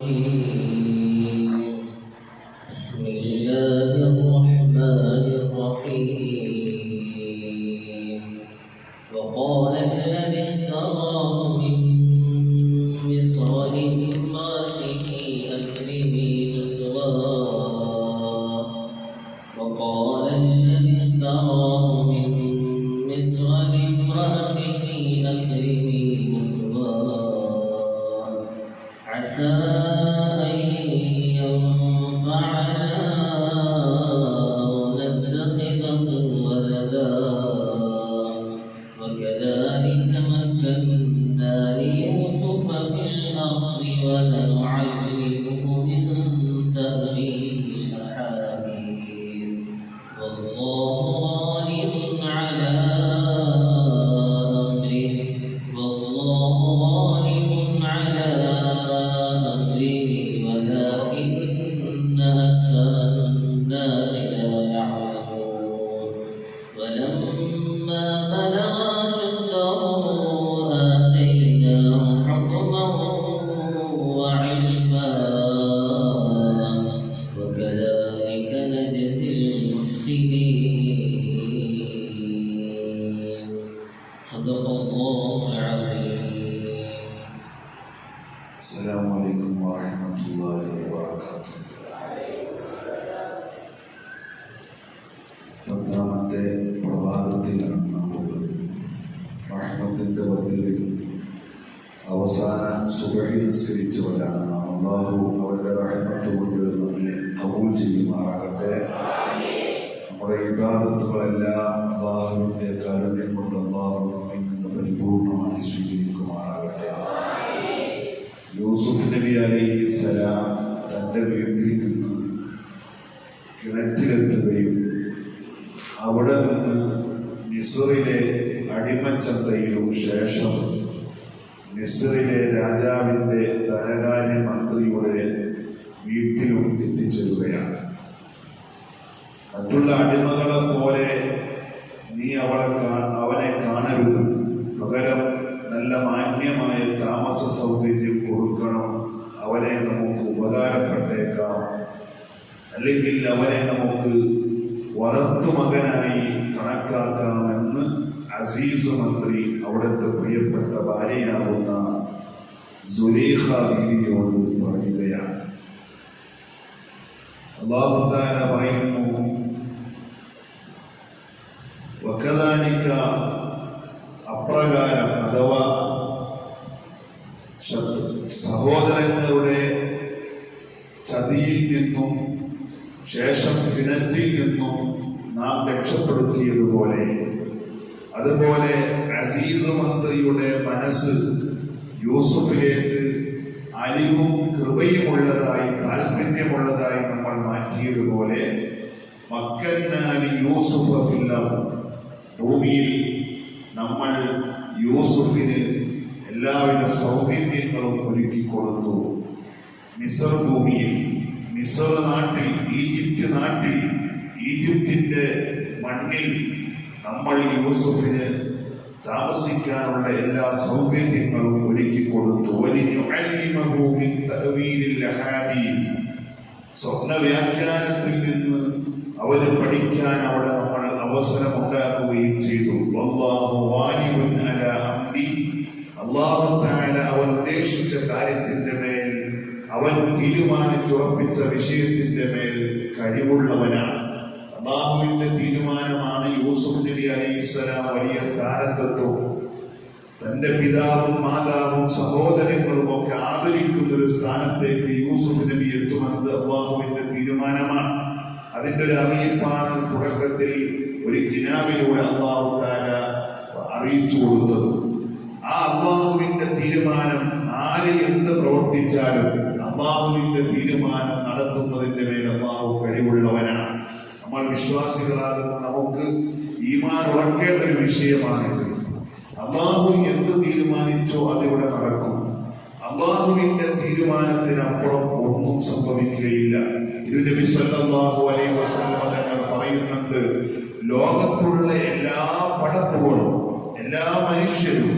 بسم الله الرحمن الرحيم. وقال الذي اشتراه من مصر لامرأته أكرمي مثواه وقال الذي اشتراه من مصر لامرأته أكرمي مثواه عسى السلام عليكم ورحمة الله وبركاته പത്താമത്തെ പ്രഭാതത്തിലാണ് നാം ഉള്ളത് റഹ്മത്തിന്റെ പത്തിൽ അവസാന സുബഹി നിസ്കരിച്ചവരാണ് നാം അള്ളാഹു അവരുടെ റഹ്മത്ത് കൊണ്ട് നമ്മെ കബൂൽ ചെയ്യുമാറാകട്ടെ നമ്മുടെ വിവാദത്തുകളെല്ലാം അള്ളാഹുവിന്റെ കാരുണ്യം കൊണ്ട് അവളെ അവനെ കാണരുത്. പകരം നല്ല മാന്യമായ താമസ സൗകര്യം കൊടുക്കണം. അവനെ നമുക്ക് ഉപകാരപ്പെട്ടേക്കാം. അല്ലെങ്കിൽ അവനെ നമുക്ക് വളർത്തു മകനായി കണക്കാക്കാമെന്ന് അസീസ് മന്ത്രി അവിടുത്തെ പ്രിയപ്പെട്ട ഭാര്യയാവുന്ന സുലേഖ ബീവിയോട് പറയുകയാണ്. അള്ളാഹുദാന പറയുന്നു വക്കദാനിക്ക അപ്രകാരം അഥവാ സഹോദരങ്ങളുടെ ചതിയിൽ നിന്നും ശേഷം കിണറ്റിൽ നിന്നും നാം രക്ഷപ്പെടുത്തിയതുപോലെ അതുപോലെ അസീസ് മന്ത്രിയുടെ മനസ്സ് യൂസുഫിലേക്ക് അലിവും കൃപയുമുള്ളതായി താല്പര്യമുള്ളതായി നമ്മൾ മാറ്റിയതുപോലെ മക്കന്നാലി യൂസുഫ ഫില്ലം ഭൂമിയിൽ നമ്മൾ യൂസുഫിന് എല്ലാവിധ സൗകര്യങ്ങളും ഒരുക്കി കൊടുത്തു മിസർ ഭൂമിയിൽ മിസർ നാട്ടിൽ ഈജിപ്റ്റ് നാട്ടിൽ ഈജിപ്തിന്റെ മണ്ണിൽ നമ്മൾ യൂസുഫിന് താമസിക്കാനുള്ള എല്ലാ സൗകര്യങ്ങളും ഒരുക്കി കൊടുത്തു സ്വപ്ന വ്യാഖ്യാനത്തിൽ നിന്ന് അവന് പഠിക്കാൻ അവിടെ നമ്മൾ അവസരം ഉണ്ടാക്കുകയും ചെയ്തു അള്ളാഹു അവൻ ഉദ്ദേശിച്ച കാര്യത്തിന്റെ മേൽ അവൻ തീരുമാനിച്ചുറപ്പിച്ച വിഷയത്തിന്റെ മേൽ കഴിവുള്ളവനാണ്. അള്ളാഹുവിന്റെ തീരുമാനമാണ് യൂസുഫ് നബി അലൈഹിസ്സലാം വലിയ സ്ഥാനത്തെത്തും. തന്റെ പിതാവും മാതാവും സഹോദരങ്ങളും ഒക്കെ ആദരിക്കുന്ന ഒരു സ്ഥാനത്തേക്ക് യൂസുഫ് നബി എത്തുമെന്നത് അള്ളാഹുവിന്റെ തീരുമാനമാണ്. അതിന്റെ ഒരു അറിയിപ്പാണ് തുടക്കത്തിൽ ഒരു കിനാവിലൂടെ അള്ളാഹു താര അറിയിച്ചു കൊടുത്തത് ആ അള്ളാഹുവിന്റെ തീരുമാനം ആര് എന്ത് പ്രവർത്തിച്ചാലും അള്ളാഹുവിന്റെ തീരുമാനം നടത്തുന്നതിന്റെ മേൽ അള്ളാഹു കഴിവുള്ളവനാണ്. നമ്മൾ വിശ്വാസികളാകുന്ന നമുക്ക് ഈമാൻ ഉറക്കേണ്ട ഒരു വിഷയമാണിത്. അള്ളാഹു എന്ത് തീരുമാനിച്ചോ അതിവിടെ നടക്കും. അള്ളാഹുവിന്റെ തീരുമാനത്തിനപ്പുറം ഒന്നും സംഭവിക്കുകയില്ല. ഇതിന്റെ നബി സല്ലല്ലാഹു അലൈഹി വസല്ലം തങ്ങൾ പറയുന്നുണ്ട് ലോകത്തുള്ള എല്ലാ പടപ്പുകളും എല്ലാ മനുഷ്യരും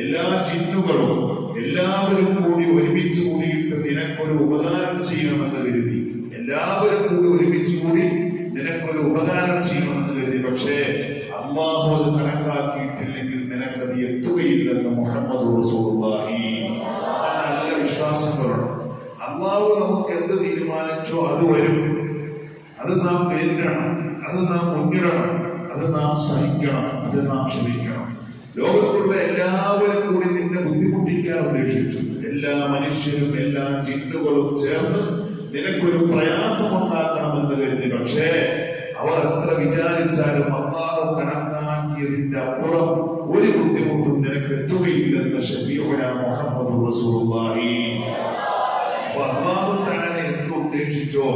എല്ലാ ജിന്നുകളും എല്ലാവരും കൂടി ഒരുമിച്ച് കൂടിയിട്ട് നിനക്കൊരു ഉപകാരം ചെയ്യണമെന്ന് കരുതി. എല്ലാവരും കൂടി ഒരുമിച്ച് കൂടി നിനക്കൊരു ഉപകാരം ചെയ്യണമെന്ന് കരുതി. പക്ഷേ അള്ളാഹു അത് കണക്കാക്കിയിട്ടില്ലെങ്കിൽ നിനക്കത് എത്തുകയില്ലെന്ന് മുഹമ്മദ് നല്ല വിശ്വാസം അമ്മാവ് നമുക്ക് എന്ത് തീരുമാനിച്ചോ അത് വരും. അത് നാം നേരിടണം. അത് നാം മുന്നിടണം അത് നാം സഹിക്കണം അത് നാം ക്ഷമിക്കണം. ലോകത്തുള്ള എല്ലാവരും കൂടി നിന്നെ ബുദ്ധിമുട്ടിക്കാൻ ഉദ്ദേശിച്ചു. എല്ലാ മനുഷ്യരും എല്ലാ ജിന്നുകളും ചേർന്ന് നിനക്കൊരു പ്രയാസം ഉണ്ടാക്കണമെന്ന് കരുതി. പക്ഷേ അവർ എത്ര വിചാരിച്ചാലും അള്ളാഹു കണക്കാക്കിയതിന്റെ അപ്പുറം ഒരു ബുദ്ധിമുട്ടും നിനക്ക് എത്തുകയില്ലെന്ന് ഷഫീഉന മുഹമ്മദ് റസൂലുള്ളാഹി. എന്ത് ഉദ്ദേശിച്ചോ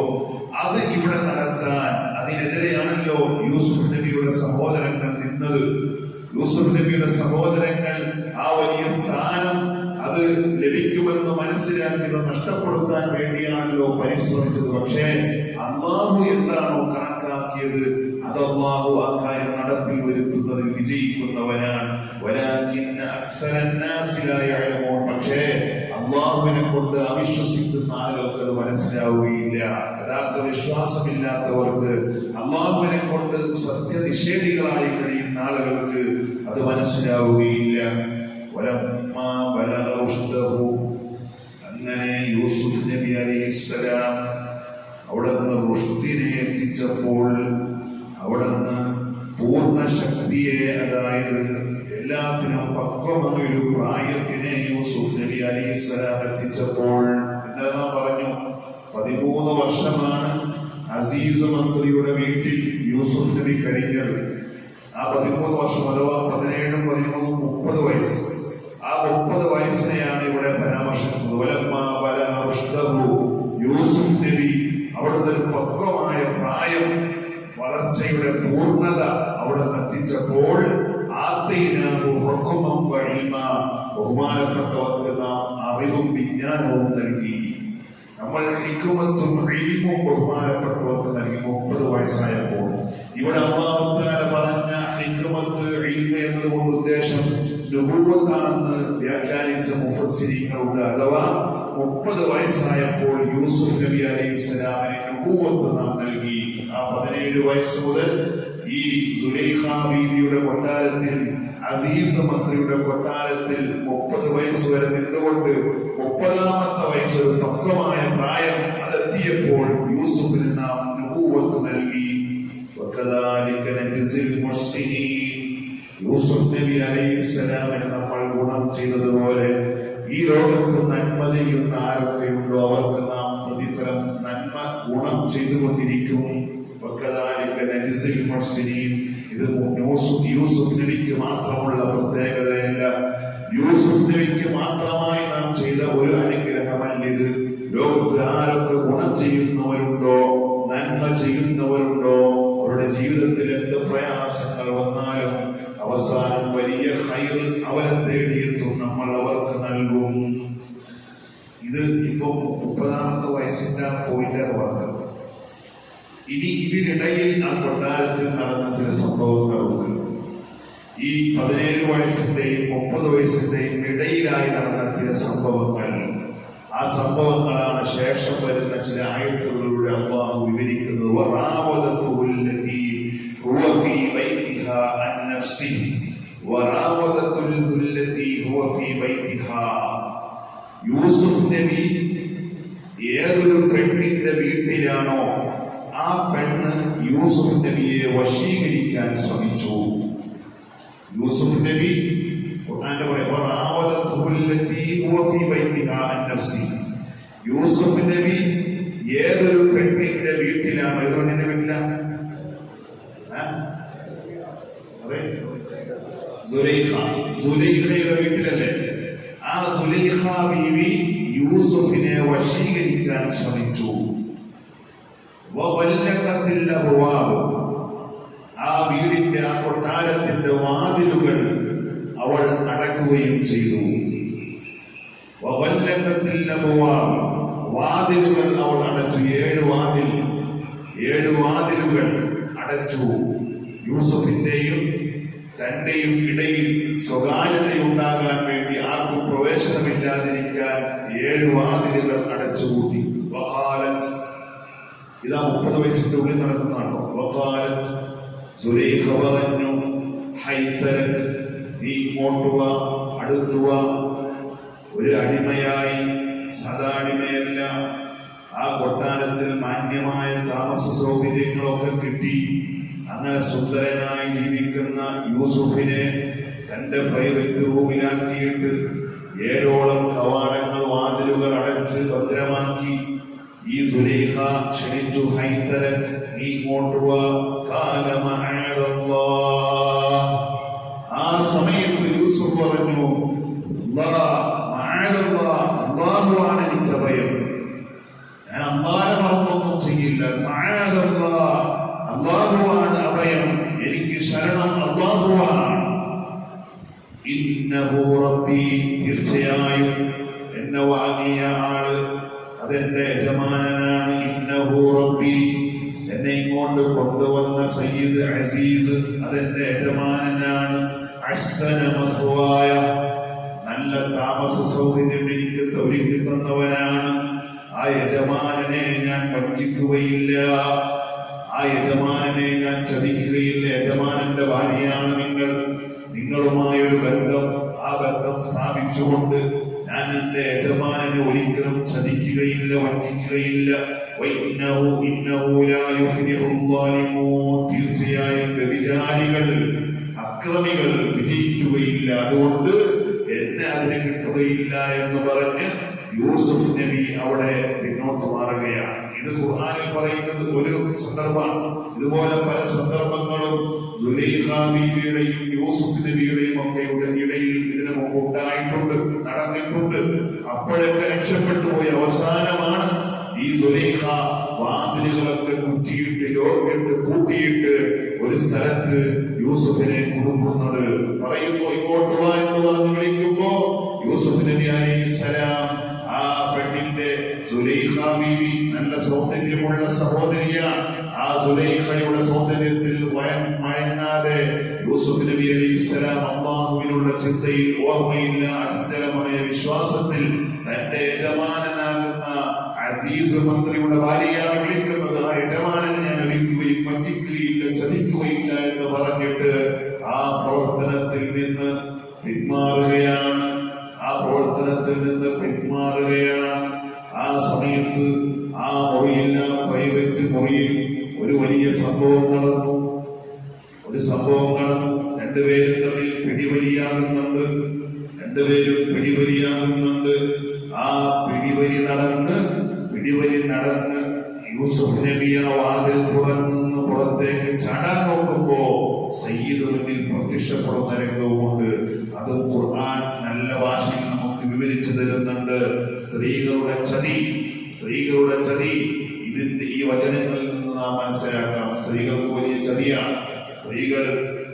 അത് ഇവിടെ നടത്താൻ അതിനെതിരെയാണല്ലോ യൂസുഫ് നബിയുടെ സഹോദരങ്ങൾ നിന്നത്. യൂസുഫ് നബിയുടെ സഹോദരങ്ങൾ ആ വലിയ സ്ഥാനം അത് ലഭിക്കുമെന്ന് മനസ്സിലാക്കിയത് നഷ്ടപ്പെടുത്താൻ വേണ്ടിയാണല്ലോ പരിശ്രമിച്ചത്. പക്ഷേ അള്ളാഹു എന്താണോ കണക്കാക്കിയത് അത് അള്ളാഹു ആ കാര്യം നടപ്പിൽ വരുത്തുന്നതിൽ വിജയിക്കുന്നവനാണ്. അള്ളാഹുവിനെ കൊണ്ട് അവിശ്വസിക്കുന്ന ആളുകൾക്ക് അത് മനസ്സിലാവുകയില്ല യഥാർത്ഥ വിശ്വാസമില്ലാത്തവർക്ക് അള്ളാഹുവിനെ കൊണ്ട് സത്യനിഷേധികളായി കഴിയുന്ന ആളുകൾക്ക് അത് മനസ്സിലാവുകയില്ല. അങ്ങനെ യൂസുഫ് നബി അലിസ്സലാം അവിടുന്ന് റുഷ്ദിനെ എത്തിച്ചപ്പോൾ അവിടുന്ന് പൂർണ ശക്തിയെ അതായത് എല്ലാത്തിനും പക്വമായൊരു പ്രായത്തിനെ യൂസുഫ് അലൈഹിസ്സലാം എത്തിച്ചപ്പോൾ എന്താ പറഞ്ഞു പതിമൂന്ന് വർഷമാണ് അസീസ് മന്ത്രിയുടെ വീട്ടിൽ യൂസുഫ് നബി കഴിഞ്ഞത് ആ പതിമൂന്ന് വർഷം അഥവാ പതിനേഴും പതിമൂന്നും മുപ്പത് വയസ്സ് ആ മുപ്പത് വയസ്സിനെയാണ് ഇവിടെ പരാമർശിക്കുന്നത്. യൂസുഫ് നബി അവിടുത്തെ ഒരു പക്വമായ പ്രായം വളർച്ചയുടെ പൂർണത അവിടെ എത്തിച്ചപ്പോൾ ആത്തീന. ബഹുമാനപ്പെട്ടവർക്ക് നാം അറിവും വിജ്ഞാനവും നൽകി. നമ്മൾ ഹിക്കുമത്തും ഇൽമും ബഹുമാനപ്പെട്ടവർക്ക് നൽകി മുപ്പത് വയസ്സായപ്പോൾ. ഇവിടെ അള്ളാഹുത്താല പറഞ്ഞ ഹിക്കുമത്ത് ഇൽമ എന്നതുകൊണ്ട് ഉദ്ദേശം നുബൂവത്താണെന്ന് വ്യാഖ്യാനിച്ച മുഫസ്സിരിങ്ങളുണ്ട്. അഥവാ മുപ്പത് വയസ്സായപ്പോൾ യൂസുഫ് നബി അലൈഹി സ്വലാമിന് നുബൂവത്ത് നാം നൽകി. ആ പതിനേഴ് വയസ്സ് മുതൽ ഈ സുലൈഖാബീവിയുടെ കൊട്ടാരത്തിൽ അസീസ് മന്ത്രിയുടെ കൊട്ടാരത്തിൽ മുപ്പത് വയസ്സ് വരെ നിന്നുകൊണ്ട് മുപ്പതാമത്തെ വയസ്സ് ഒരു പക്വമായ പ്രായം അതെത്തിയപ്പോൾ യൂസുഫിന് നാം നബൂവത്ത് നൽകി. യൂസുഫ് നബി അലൈഹിസ്സലാമിന് നമ്മൾ ഗുണം ചെയ്തതുപോലെ ഈ ലോകത്ത് നന്മ ചെയ്യുന്ന ആരൊക്കെയുണ്ടോ അവർക്ക് നാം പ്രതിഫലം നന്മ ഗുണം ചെയ്തുകൊണ്ടിരിക്കും. ഇത് യൂസുഫ് നബിക്ക് മാത്രമുള്ള പ്രത്യേകതയല്ല. യൂസുഫ് നബിക്ക് മാത്രമായി നാം ചെയ്ത ഒരു അനുഗ്രഹമല്ല ഇത് ലോകത്ത് ആരൊക്കെ ഗുണം ചെയ്യുന്നവരുണ്ടോ നന്മ ചെയ്യുന്നവരുണ്ടോ അവരുടെ ജീവിതത്തിൽ എന്ത് പ്രയാസങ്ങൾ വന്നാലും അവസാനം വലിയ ഹൈർ അവരെ തേടിയെത്തും നമ്മൾ അവർക്ക് നൽകും. ഇത് ഇപ്പം മുപ്പതാമത്തെ വയസ്സിന്റെ പോയിന്റ് പറഞ്ഞത്. ഇനി ഇതിനിടയിൽ ആ കൊട്ടാരത്തിൽ നടന്ന ചില സംഭവങ്ങളുണ്ട്. ഈ പതിനേഴ് വയസ്സിന്റെയും മുപ്പത് വയസ്സിന്റെയും ഇടയിലായി നടന്ന ചില സംഭവങ്ങൾ. ആ സംഭവങ്ങളാണ് ശേഷം വരുന്ന ചില ആയത്തുകളിലൂടെ അള്ളാഹു വിവരിക്കുന്നത്. യൂസുഫ് നബി ഏതൊരു പെണ്ണിന്റെ വീട്ടിലാണോ ആ പെണ്ണ് യൂസുഫ് നബിയെ വശീകരിക്കാൻ ശ്രമിച്ചു. യൂസുഫ് നബി ഖുർആന്റെ. യൂസുഫ് നബി ഏതൊരു പെണ്ണിന്റെ വീട്ടിലാണ്? ഏത് പെണ്ണിന്റെ വീട്ടിലാ? സുലൈഖയുടെ വീട്ടിലല്ലേ? ആ സുലൈഖ ബീവി യൂസുഫിനെ വശീകരിക്കാൻ ശ്രമിച്ചു. ആ വീടിന്റെ ആ കൊട്ടാരത്തിന്റെ വാതിലുകൾ അവൾ അടക്കുകയും ചെയ്തു. വാതിലുകൾ അവൾ അടച്ചു. ഏഴ് വാതിൽ ഏഴ് വാതിലുകൾ അടച്ചു. യൂസഫിന്റെയും തന്റെയും ഇടയിൽ സ്വകാര്യത ഉണ്ടാകാൻ വേണ്ടി ആർക്കും പ്രവേശനമില്ലാതിരിക്കാൻ ഏഴ് വാതിലുകൾ അടച്ചുകൂട്ടി. ഇതാ മുപ്പത് വയസ്സിന്റെ ഉള്ളിൽ നടക്കുന്നതാണ് ഹൈത്തലക് നീ ഒരു അടിമയായി സദാ അടിമയല്ല ആ കൊട്ടാരത്തിൽ മാന്യമായ താമസ സൗകര്യങ്ങളൊക്കെ കിട്ടി. അങ്ങനെ സുന്ദരനായി ജീവിക്കുന്ന യൂസുഫിനെ തന്റെ പ്രൈവറ്റ് റൂമിലാക്കിയിട്ട് ഏഴോളം കവാടങ്ങൾ വാതിലുകൾ അടച്ച് ഭദ്രമാക്കി. ഈ സുലൈഖ ക്ഷണിച്ചു ഹൈത്തലക് നീ ഇങ്ങോട്ട്. ആ സമയത്ത് യൂസുഫ് പറഞ്ഞു അള്ളാഹുവാണ് എനിക്ക് ഭയം. ഞാൻ അമ്മാരെ മറന്നൊന്നും ചെയ്യില്ല. അള്ളാഹുവാണ് അഭയം. എനിക്ക് ശരണം റബ്ബി തീർച്ചയായും എന്നെ വാങ്ങിയ ആൾ അതെന്റെ യജമാനാണ് ഇന്നഹു റബ്ബി. എന്നെ ഇങ്ങോട്ട് കൊണ്ടുവന്ന സയ്യിദ് അസീസ് അതെന്റെ യജമാനാണ് മസ്വായ. നല്ല താമസ സൗകര്യം എനിക്ക് ഒരുക്കി തന്നവനാണ്. ആ യജമാനനെ ഞാൻ വഞ്ചിക്കുകയില്ല. ആ യജമാനനെ ഞാൻ ചതിക്കുകയില്ല. യജമാനന്റെ ഭാര്യയാണ് നിങ്ങൾ. നിങ്ങളുമായൊരു ബന്ധം ആ ബന്ധം സ്ഥാപിച്ചുകൊണ്ട് ഞാൻ എന്റെ യജമാനെ ഒരിക്കലും ചതിക്കുകയില്ല വഞ്ചിക്കുകയില്ല. തീർച്ചയായും വ്യഭിചാരികൾ അക്രമികൾ വിജയിക്കുകയില്ല. അതുകൊണ്ട് എന്നെ അതിന് കിട്ടുകയില്ല എന്ന് പറഞ്ഞ് യൂസുഫ് നബി അവിടെ പിന്നോട്ട് മാറുകയാണ്. ഇത് ഖുർആാനിൽ പറയുന്നത് ഒരു സന്ദർഭമാണ്. ഇതുപോലെ പല സന്ദർഭങ്ങളും സുലൈഖ ബീവിയുടെയും യൂസുഫ് നബിയുടെയും ഒക്കെ ഇടയിൽ ഇതിനു മുമ്പ് ഉണ്ടായിട്ടുണ്ട്. സ്ഥലത്ത് യൂസഫിനെ കൊടുക്കുന്നത് പറയുന്നു ഇങ്ങോട്ട് വാ എന്ന് പറഞ്ഞ് വിളിക്കുമ്പോ യൂസുഫ് നബി അലൈഹിസ്സലാം ആ പെണ്ണിന്റെ സുലൈഖ ബീവി നല്ല സൗന്ദര്യമുള്ള സഹോദരിയാണ്. ആ സുലൈഖയുടെ സൗന്ദര്യത്തിൽ വഴങ്ങാതെ യൂസുഫ് നബി അലൈഹിസ്സലാം അള്ളാഹുവിനുള്ള ചിന്തയിൽ ഓർമ്മയില്ല അചഞ്ചലമായ വിശ്വാസത്തിൽ തന്റെ യജമാനനാകുന്ന അസീസ് മന്ത്രിയുടെ ഭാര്യയാണ് വിളിക്കുന്നത്. ആ വഞ്ചിക്കുകയില്ല ചതിക്കുകയില്ല എന്ന് പറഞ്ഞിട്ട് ആ പ്രവർത്തനത്തിൽ നിന്ന് പിന്മാറുകയാണ്. ആ പ്രവർത്തനത്തിൽ നിന്ന് പിന്മാറുകയാണ്. ആ സമയത്ത് ആ മുറിയില്ല പ്രൈവറ്റ് മുറിയിൽ ഒരു വലിയ സംഭവം നടന്നു. ഒരു സംഭവം നടന്നു. രണ്ടുപേരും തമ്മിൽ പിടിവലിയാകുന്നുണ്ട്. രണ്ടുപേരും പിടിവലിയാകുന്നുണ്ട്. ആ പിടിവലി നടന്ന് പിടിവലി നടന്ന് യൂസുഫ് നബി ആ വാതിൽ തുറന്നു പുറത്തേക്ക് ചാടാൻ നോക്കുമ്പോ സയ്യിദ് മുന്നിൽ പ്രത്യക്ഷപ്പെടുന്ന രംഗവുമുണ്ട്. അതും ഖുർആൻ നല്ല ഭാഷയിൽ നമുക്ക് വിവരിച്ചു തരുന്നുണ്ട്. സ്ത്രീകളുടെ ചതി സ്ത്രീകളുടെ ചതി. ഇതിന്റെ ഈ വചനങ്ങളിൽ നിന്ന് നാം മനസ്സിലാക്കാം. സ്ത്രീകൾക്ക് വലിയ ചതിയാണ്. സ്ത്രീകൾ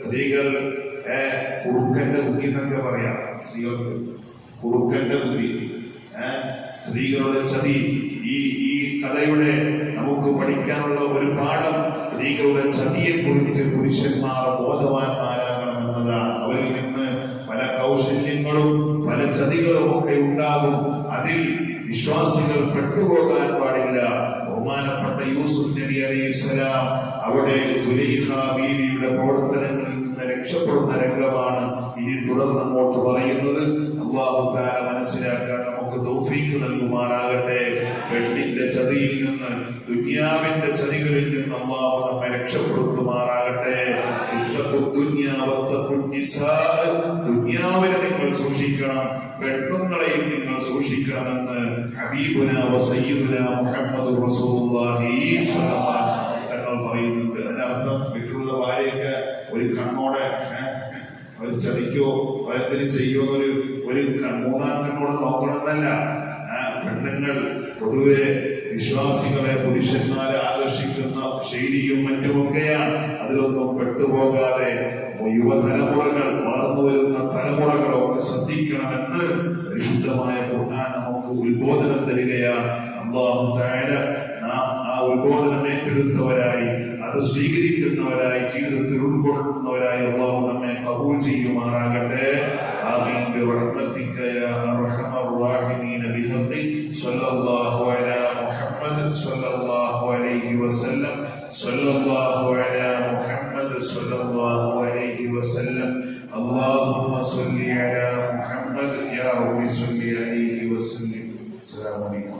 സ്ത്രീകൾ ഏ, കുറുക്കന്റെ ബുദ്ധി എന്നൊക്കെ പറയാം സ്ത്രീകൾക്ക്. കുറുക്കന്റെ ബുദ്ധി സ്ത്രീകളുടെ ചതി. ഈ കഥയുടെ നമുക്ക് പഠിക്കാനുള്ള ഒരു പാഠം സ്ത്രീകളുടെ ചതിയെ കുറിച്ച് പുരുഷന്മാർ ബോധവാന്മാരാകണം എന്നതാണ്. അവരിൽ നിന്ന് പല കൗശല്യങ്ങളും പല ചതികളും ഒക്കെ ഉണ്ടാകും. അതിൽ വിശ്വാസികൾ പെട്ടുപോകാൻ പാടില്ല. ബഹുമാനപ്പെട്ട യൂസുഫ് നബി അലൈഹിസ്സലാം അവിടെ സുലൈഹ ബീവിയുടെ പ്രവർത്തനങ്ങളിൽ നിന്ന് രക്ഷപ്പെടുന്ന രംഗമാണ് ഇനി തുടർന്ന് അങ്ങോട്ട് പറയുന്നത്. അള്ളാഹു താര മനസ്സിലാക്കാൻ നമുക്ക് തോഫീക്ക് നൽകുമാറാകട്ടെ പെണ്ണിന്റെ ചതിയിൽ നിന്ന് ദുനിയാവിന്റെ ചതികളിൽ നിന്ന് അള്ളാഹു നമ്മെ രക്ഷപ്പെടുത്തുമാറാകട്ടെ. ദുനിയാവിനെ നിങ്ങൾ സൂക്ഷിക്കണം പെണ്ണുങ്ങളെയും നിങ്ങൾ സൂക്ഷിക്കണമെന്ന് ഹബീബുന വസയ്യിദുന മുഹമ്മദ് റസൂലുള്ളാഹി തങ്ങൾ പറയുന്നുണ്ട് അതിനർത്ഥം വീട്ടിലുള്ള ഭാര്യയൊക്കെ ഒരു കണ്ണോടെ ഒരു ചതിക്കോ പലത്തിനും ചെയ്യോ എന്നൊരു ഒരു ക- മൂന്നാം കണ്ണോട് നോക്കണമെന്നല്ല പെണ്ണുങ്ങൾ പൊതുവെ വിശ്വാസികളെ പുരുഷന്മാരെ ആകർഷിക്കുന്ന ശൈലിയും മറ്റുമൊക്കെയാണ്. അതിലൊന്നും പെട്ടുപോകാതെ യുവതലമുറകൾ വളർന്നു വരുന്ന തലമുറകളൊക്കെ ശ്രദ്ധിക്കണമെന്ന് പരിശുദ്ധമായ ഖുർആൻ നമുക്ക് ഉത്ബോധനം തരികയാണ്. അള്ളാഹു തആല നാം ആ ഉത്ബോധനം ഏറ്റെടുത്തവരായി അത് സ്വീകരിക്കുന്നവരായി ജീവിതത്തിൽ ഉൾക്കൊള്ളുന്നവരായി അള്ളാഹു നമ്മെ കബൂൽ ചെയ്യുമാറാകട്ടെ ആമീൻ برحمتك يا ارحم الراحمين بحق صلى الله على محمد صلى الله عليه وسلم صلى الله على محمد صلى الله عليه وسلم اللهم صل على محمد يا رب صل عليه وسلم السلام عليكم